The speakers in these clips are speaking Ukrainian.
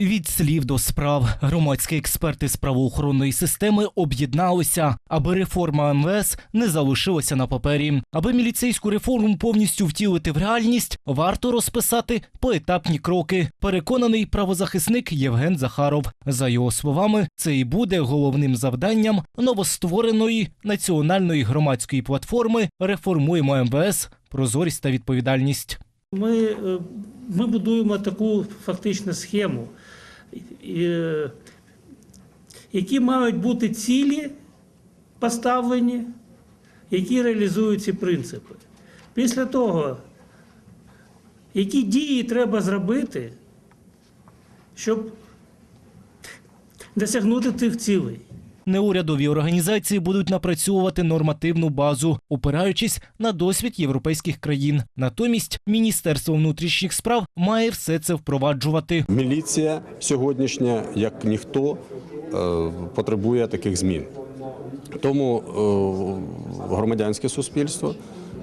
Від слів до справ громадські експерти з правоохоронної системи об'єдналися, аби реформа МВС не залишилася на папері. Аби міліцейську реформу повністю втілити в реальність, варто розписати поетапні кроки. Переконаний правозахисник Євген Захаров. За його словами, це і буде головним завданням новоствореної національної громадської платформи Реформуємо МВС, прозорість та відповідальність. Ми, е, ми будуємо таку фактично схему, е, які мають бути цілі поставлені, які реалізують ці принципи. Після того, які дії треба зробити, щоб досягнути тих цілей. Неурядові організації будуть напрацьовувати нормативну базу, опираючись на досвід європейських країн. Натомість Міністерство внутрішніх справ має все це впроваджувати. Міліція сьогоднішня, як ніхто, е, потребує таких змін. Тому е, громадянське суспільство,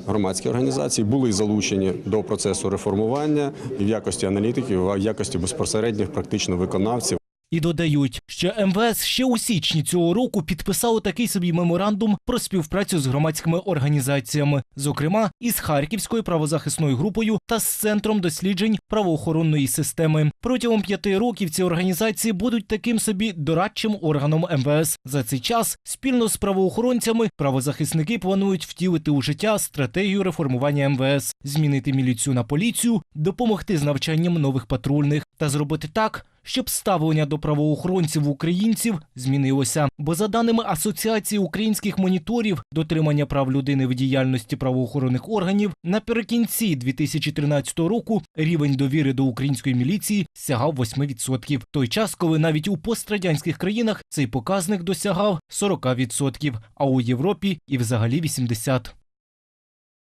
громадські організації були залучені до процесу реформування і в якості аналітиків, а в якості безпосередніх практично виконавців. І додають, що МВС ще у січні цього року підписало такий собі меморандум про співпрацю з громадськими організаціями, зокрема із Харківською правозахисною групою та з центром досліджень правоохоронної системи. Протягом п'яти років ці організації будуть таким собі дорадчим органом МВС. За цей час спільно з правоохоронцями правозахисники планують втілити у життя стратегію реформування МВС, змінити міліцію на поліцію, допомогти з навчанням нових патрульних та зробити так, щоб ставлення до правоохоронців українців змінилося. Бо за даними Асоціації українських моніторів дотримання прав людини в діяльності правоохоронних органів наприкінці 2013 року рівень довіри до української міліції сягав 8%. Той час, коли навіть у пострадянських країнах цей показник досягав 40%, а у Європі і взагалі 80%.